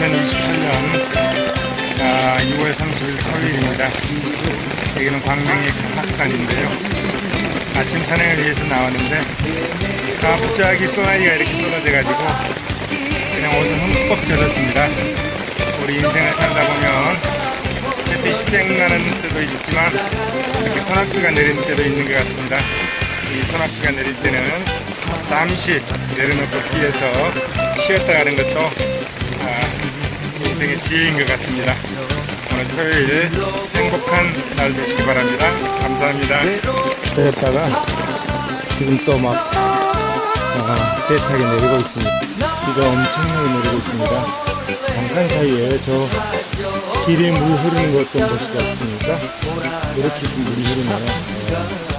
2028년 아, 2월 30일 토요일입니다. 여기는 광명의 각산인데요. 아침 산행을 위해서 나왔는데 갑자기 소나기가 이렇게 쏟아져가지고 그냥 옷은 흠뻑 젖었습니다. 우리 인생을 살다 보면 햇빛이 쨍 나는 때도 있지만 이렇게 소나기가 내리는 때도 있는 것 같습니다. 이 소나기가 내릴 때는 잠시 내려놓고 뒤에서 쉬었다 가는 것도 아, 인생의 지혜인 것 같습니다. 오늘 토요일 행복한 날 되시기 바랍니다. 감사합니다. 내렸다가 지금 또 막 세차게 내리고 있습니다. 비가 엄청나게 내리고 있습니다. 잠깐 사이에 저 길에 물 흐르는 것도 보시지 않습니까? 이렇게 물이 흐르네요. 네.